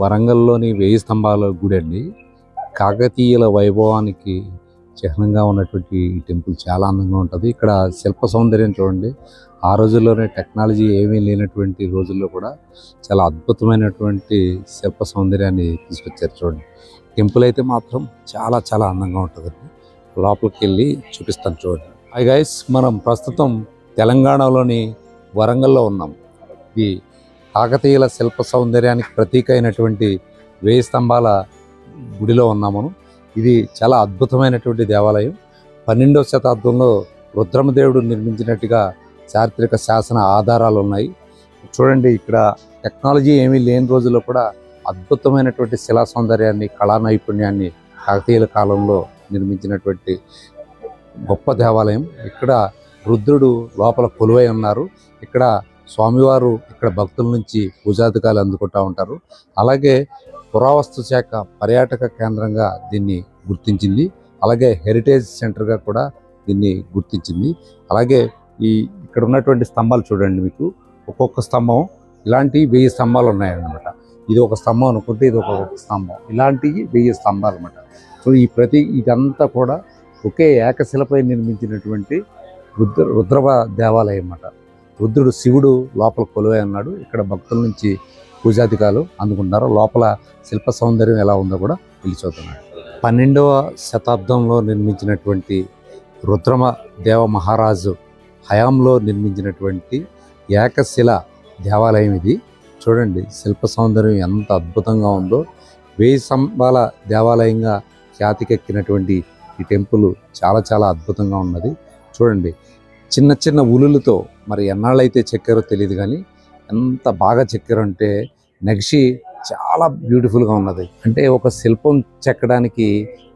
వరంగల్లోని వేయి స్తంభాల గుడి అండి. కాకతీయుల వైభవానికి చిహ్నంగా ఉన్నటువంటి ఈ టెంపుల్ చాలా అందంగా ఉంటుంది. ఇక్కడ శిల్ప సౌందర్యం చూడండి. ఆ రోజుల్లోనే టెక్నాలజీ ఏమీ లేనటువంటి రోజుల్లో కూడా చాలా అద్భుతమైనటువంటి శిల్ప సౌందర్యాన్ని తీసుకొచ్చారు చూడండి. టెంపుల్ అయితే మాత్రం చాలా చాలా అందంగా ఉంటుంది లోపలికి వెళ్ళి చూపిస్తాను చూడండి. ఐ గైస్ మనం ప్రస్తుతం తెలంగాణలోని వరంగల్లో ఉన్నాం. ఇది కాకతీయుల శిల్ప సౌందర్యానికి ప్రతీక అయినటువంటి వేయి స్తంభాల గుడిలో ఉన్నాము. ఇది చాలా అద్భుతమైనటువంటి దేవాలయం. పన్నెండవ శతాబ్దంలో రుద్రమదేవుడు నిర్మించినట్టుగా చారిత్రక శాసన ఆధారాలు ఉన్నాయి. చూడండి ఇక్కడ టెక్నాలజీ ఏమీ లేని రోజుల్లో కూడా అద్భుతమైనటువంటి శిలా సౌందర్యాన్ని కళా నైపుణ్యాన్ని కాకతీయుల కాలంలో నిర్మించినటువంటి గొప్ప దేవాలయం. ఇక్కడ రుద్రుడు లోపల కొలువై ఉన్నారు. ఇక్కడ స్వామివారు ఇక్కడ భక్తుల నుంచి పూజాధికారులు అందుకుంటూ ఉంటారు. అలాగే పురావస్తు శాఖ పర్యాటక కేంద్రంగా దీన్ని గుర్తించింది. అలాగే హెరిటేజ్ సెంటర్గా కూడా దీన్ని గుర్తించింది. అలాగే ఈ ఇక్కడ ఉన్నటువంటి స్తంభాలు చూడండి మీకు. ఒక్కొక్క స్తంభం ఇలాంటి వెయ్యి స్తంభాలు ఉన్నాయన్నమాట. ఇది ఒక స్తంభం అనుకుంటే ఇది ఒక స్తంభం. ఇలాంటివి వెయ్యి స్తంభాలు అనమాట సో ఈ ప్రతి ఇదంతా కూడా ఒకే ఏకశిలపై నిర్మించినటువంటి రుద్ర రుద్రవ దేవాలయం అన్నమాట. రుద్రుడు శివుడు లోపల కొలువై ఉన్నాడు. ఇక్కడ భక్తుల నుంచి పూజాధికారులు అందుకుంటున్నారు. లోపల శిల్ప సౌందర్యం ఎలా ఉందో కూడా పిలిచవుతున్నాడు పన్నెండవ శతాబ్దంలో నిర్మించినటువంటి రుద్రమ దేవ మహారాజు హయాంలో నిర్మించినటువంటి ఏకశిల దేవాలయం ఇది. చూడండి శిల్ప సౌందర్యం ఎంత అద్భుతంగా ఉందో. వేయి సంబాల దేవాలయంగా ఖ్యాతికెక్కినటువంటి ఈ టెంపుల్ చాలా చాలా అద్భుతంగా ఉన్నది. చూడండి చిన్న చిన్న ఉలులతో మరి ఎన్నాళ్ళైతే చెక్కారో తెలియదు కానీ ఎంత బాగా చెక్కారంటే నగిషి చాలా బ్యూటిఫుల్గా ఉన్నది. అంటే ఒక శిల్పం చెక్కడానికి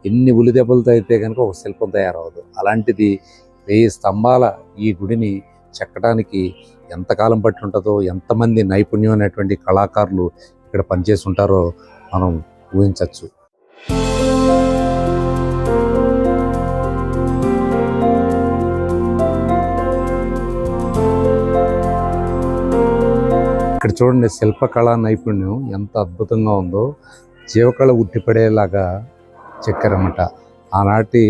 ఎన్ని ఉలి దెబ్బలతో అయితే కనుక ఒక శిల్పం తయారవదు అలాంటిది వెయ్యి స్తంభాల ఈ గుడిని చెక్కడానికి ఎంతకాలం పట్టి ఉంటుందో ఎంతమంది నైపుణ్యం అనేటువంటి కళాకారులు ఇక్కడ పనిచేసి ఉంటారో మనం ఊహించవచ్చు ఇక్కడ చూడండి శిల్పకళా నైపుణ్యం ఎంత అద్భుతంగా ఉందో. జీవకళ ఉట్టిపడేలాగా చెక్కారన్నమాట. ఆనాటి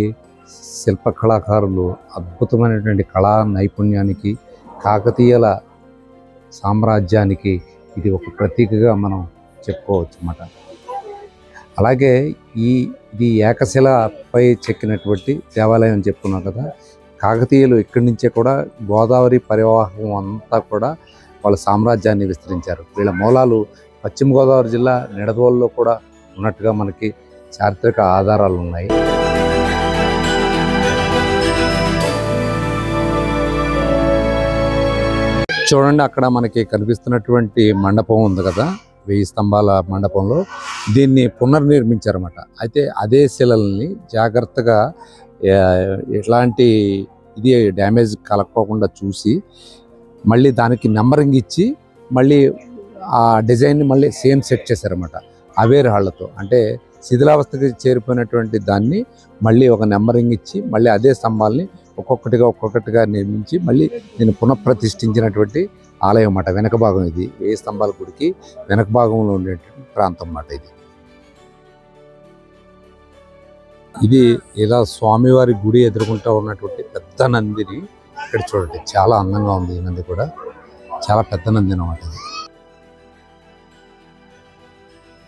శిల్ప కళాకారులు అద్భుతమైనటువంటి కళా నైపుణ్యానికి కాకతీయుల సామ్రాజ్యానికి ఇది ఒక ప్రతీకగా మనం చెప్పుకోవచ్చు అన్నమాట అలాగే ఈ ఇది ఏకశిలపై చెక్కినటువంటి దేవాలయం చెప్పుకున్నాం కదా. కాకతీయులు ఇక్కడి నుంచే కూడా గోదావరి పరివాహం అంతా కూడా వాళ్ళ సామ్రాజ్యాన్ని విస్తరించారు. వీళ్ళ మూలాలు పశ్చిమ గోదావరి జిల్లా నిడదవోలులో కూడా ఉన్నట్టుగా మనకి చారిత్రక ఆధారాలు ఉన్నాయి. చూడండి అక్కడ మనకి కనిపిస్తున్నటువంటి మండపం ఉంది కదా వెయ్యి స్తంభాల మండపంలో. దీన్ని పునర్నిర్మించారన్నమాట. అయితే అదే శిలల్ని జాగ్రత్తగా ఇట్లాంటి ఎట్లాంటి ఇది డ్యామేజ్ కలగకోకుండా చూసి మళ్ళీ దానికి నెంబరింగ్ ఇచ్చి మళ్ళీ ఆ డిజైన్ని మళ్ళీ సేమ్ సెట్ చేశారన్నమాట. అవే రాళ్ళతో. అంటే శిథిలావస్థకి చేరిపోయినటువంటి దాన్ని మళ్ళీ ఒక నెంబరింగ్ ఇచ్చి మళ్ళీ అదే స్తంభాల్ని ఒక్కొక్కటిగా ఒక్కొక్కటిగా నిర్మించి మళ్ళీ నేను పునఃప్రతిష్ఠించినటువంటి ఆలయం అన్నమాట. వెనక భాగం ఇది. వేయి స్తంభాల గుడికి? వెనక భాగంలో ఉండేటువంటి ప్రాంతం అన్నమాట ఇది. ఇది ఇలా స్వామివారి గుడి ఎదుర్కొంటూ ఉన్నటువంటి పెద్ద నందిని ఇక్కడ చూడండి చాలా అందంగా ఉంది ఈ నంది కూడా. చాలా పెద్ద నంది అన్నమాట ఇది.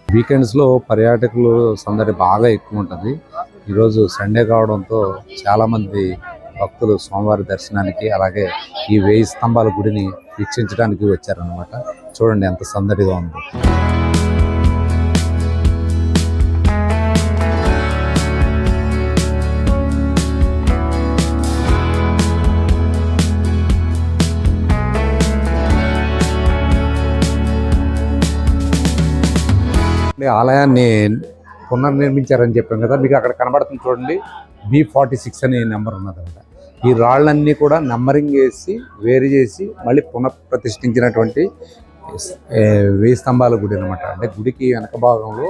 వీకెండ్స్లో పర్యాటకులు సందడి బాగా ఎక్కువ ఉంటుంది. ఈరోజు సండే కావడంతో చాలామంది భక్తులు స్వామివారి దర్శనానికి అలాగే ఈ వేయి స్తంభాల గుడిని వీక్షించడానికి వచ్చారనమాట చూడండి ఎంత సందడిగా ఉందో. అంటే ఆలయాన్ని పునర్నిర్మించారని చెప్పాం కదా మీకు అక్కడ కనబడుతుంది చూడండి. బి ఫార్టీ సిక్స్ అనే నెంబర్ ఉన్నదన్నమాట ఈ రాళ్ళన్నీ కూడా నెంబరింగ్ వేసి వేరు చేసి మళ్ళీ పునఃప్రతిష్ఠించినటువంటి వేయి స్తంభాల గుడి అనమాట అంటే గుడికి వెనక భాగంలో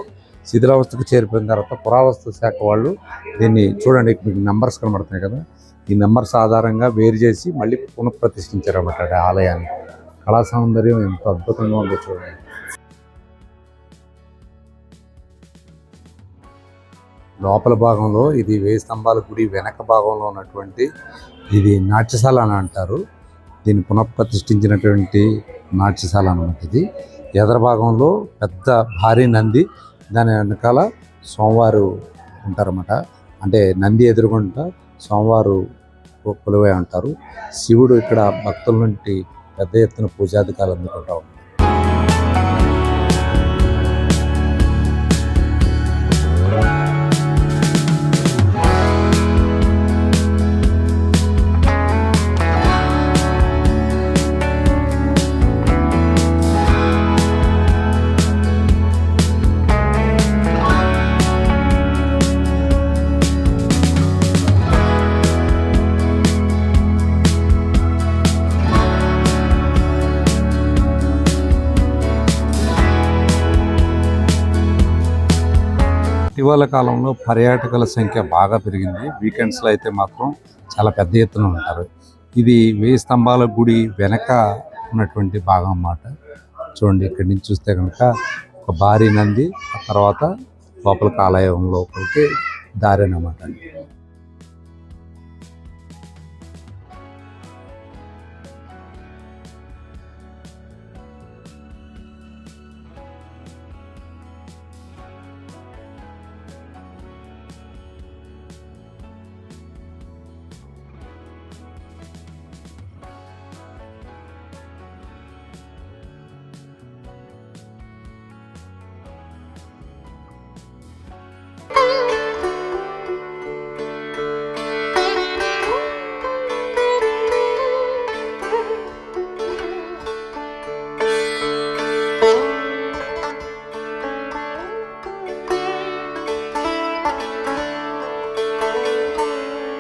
శిథిలావస్థకు చేరిపోయిన తర్వాత పురావస్తు శాఖ వాళ్ళు దీన్ని చూడండి మీకు నెంబర్స్ కనబడుతున్నాయి కదా. ఈ నెంబర్స్ ఆధారంగా వేరు చేసి మళ్ళీ పునఃప్రతిష్ఠించారు అనమాట ఆలయాన్ని. కళా సౌందర్యం ఎంత అద్భుతంగా ఉందో చూడండి. లోపల భాగంలో ఇది వేయి స్తంభాల గుడి వెనక భాగంలో ఉన్నటువంటి ఇది నాట్యశాల అని అంటారు. దీన్ని పునఃప్రతిష్ఠించినటువంటి నాట్యశాల అన్నమాట ఇది. ఎదర భాగంలో పెద్ద భారీ నంది దాని వెనకాల సోమవారు ఉంటారన్నమాట. అంటే నంది ఎదురుగుంట సోమవారు కొలువై ఉంటారు. శివుడు ఇక్కడ భక్తుల నుండి పెద్ద ఎత్తున పూజాధికారులు అందుకుంటా ఇటీవల కాలంలో పర్యాటకుల సంఖ్య బాగా పెరిగింది. వీకెండ్స్లో అయితే మాత్రం చాలా పెద్ద ఎత్తున ఉంటారు. ఇది వేయి స్తంభాల గుడి వెనక ఉన్నటువంటి భాగం అన్నమాట. చూడండి ఇక్కడి నుంచి చూస్తే కనుక ఒక భారీ నంది ఆ తర్వాత లోపల ఆలయం దారి అన్నమాట.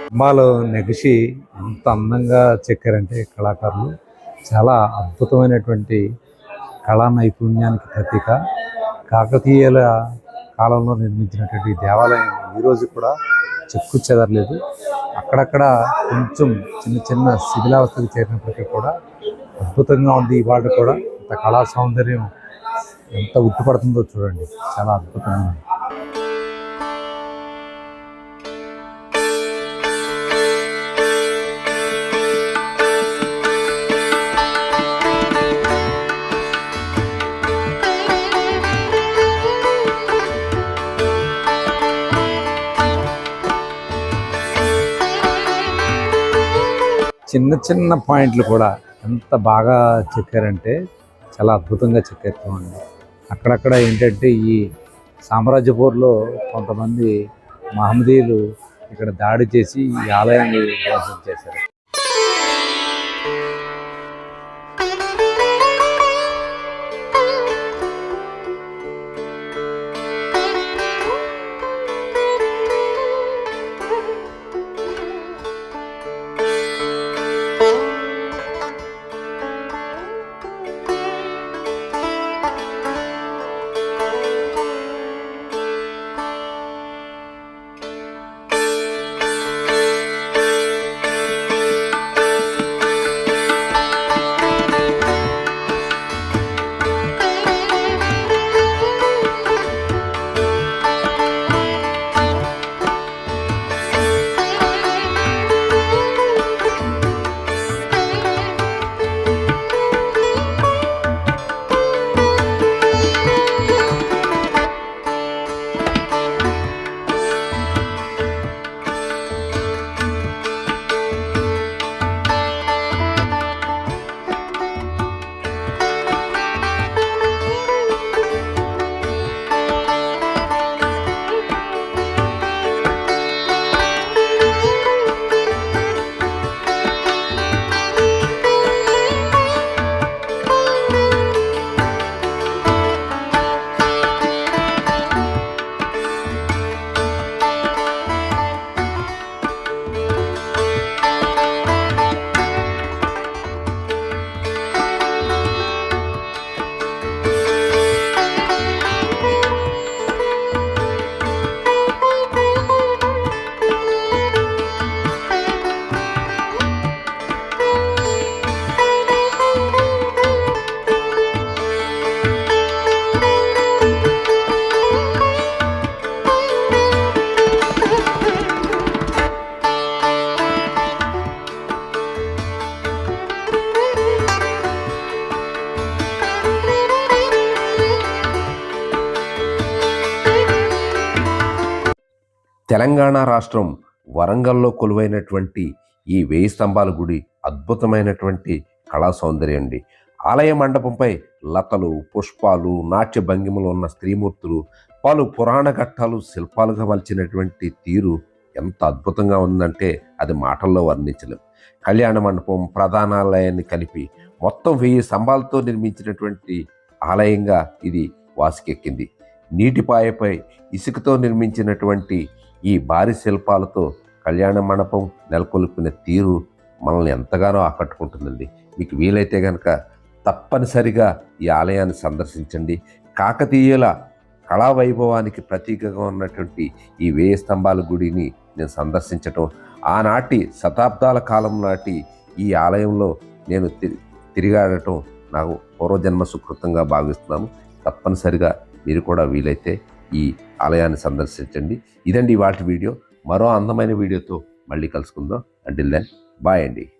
స్తంభాలు నెగిసి ఎంత అందంగా చెక్కారంటే కళాకారులు. చాలా అద్భుతమైనటువంటి కళా నైపుణ్యానికి ప్రతీక. కాకతీయుల కాలంలో నిర్మించినటువంటి ఈ దేవాలయం ఈరోజు కూడా చెక్కు చెదరలేదు. అక్కడక్కడ కొంచెం చిన్న చిన్న శిథిలావస్థకు చేరినప్పటికీ కూడా అద్భుతంగా ఉంది ఇవాళ కూడా. ఇంత కళా సౌందర్యం ఎంత ఉట్టుపడుతుందో చూడండి. చాలా అద్భుతంగా ఉంది. చిన్న చిన్న పాయింట్లు కూడా ఎంత బాగా చెక్కారంటే చాలా అద్భుతంగా చెక్కారు చూడండి అక్కడక్కడ ఏంటంటే ఈ సామ్రాజ్యపూర్లో కొంతమంది మహమ్మదీయులు ఇక్కడ దాడి చేసి ఈ ఆలయాన్ని ధ్వంసం చేశారు. తెలంగాణ రాష్ట్రం వరంగల్లో కొలువైనటువంటి ఈ వేయి స్తంభాల గుడి అద్భుతమైనటువంటి కళా సౌందర్యం అండి. ఆలయ మండపంపై లతలు పుష్పాలు నాట్య భంగిమలు ఉన్న స్త్రీమూర్తులు పలు పురాణ ఘట్టాలు శిల్పాలుగా మలిచినటువంటి తీరు ఎంత అద్భుతంగా ఉందంటే అది మాటల్లో వర్ణించలేం. కళ్యాణ మండపం ప్రధానాలయాన్ని కలిపి మొత్తం వెయ్యి స్తంభాలతో నిర్మించినటువంటి ఆలయంగా ఇది వాసికెక్కింది. నీటిపాయపై ఇసుకతో నిర్మించినటువంటి ఈ భారీ శిల్పాలతో కళ్యాణ మండపం నెలకొల్పిన తీరు మనల్ని ఎంతగానో ఆకట్టుకుంటుందండి. మీకు వీలైతే కనుక తప్పనిసరిగా ఈ ఆలయాన్ని సందర్శించండి. కాకతీయుల కళా వైభవానికి ప్రతీకగా ఉన్నటువంటి ఈ వేయి స్తంభాల గుడిని నేను సందర్శించటం ఆనాటి శతాబ్దాల కాలం నాటి ఈ ఆలయంలో నేను తి- తిరిగాడటం నాకు పూర్వజన్మ సుకృతంగా భావిస్తున్నాను. తప్పనిసరిగా మీరు కూడా వీలైతే ఈ ఆలయాన్ని సందర్శించండి. ఇదండి వాటి వీడియో. మరో అందమైన వీడియోతో మళ్ళీ కలుసుకుందాం. అంటిల్ దెన్ బాయ్ అండి.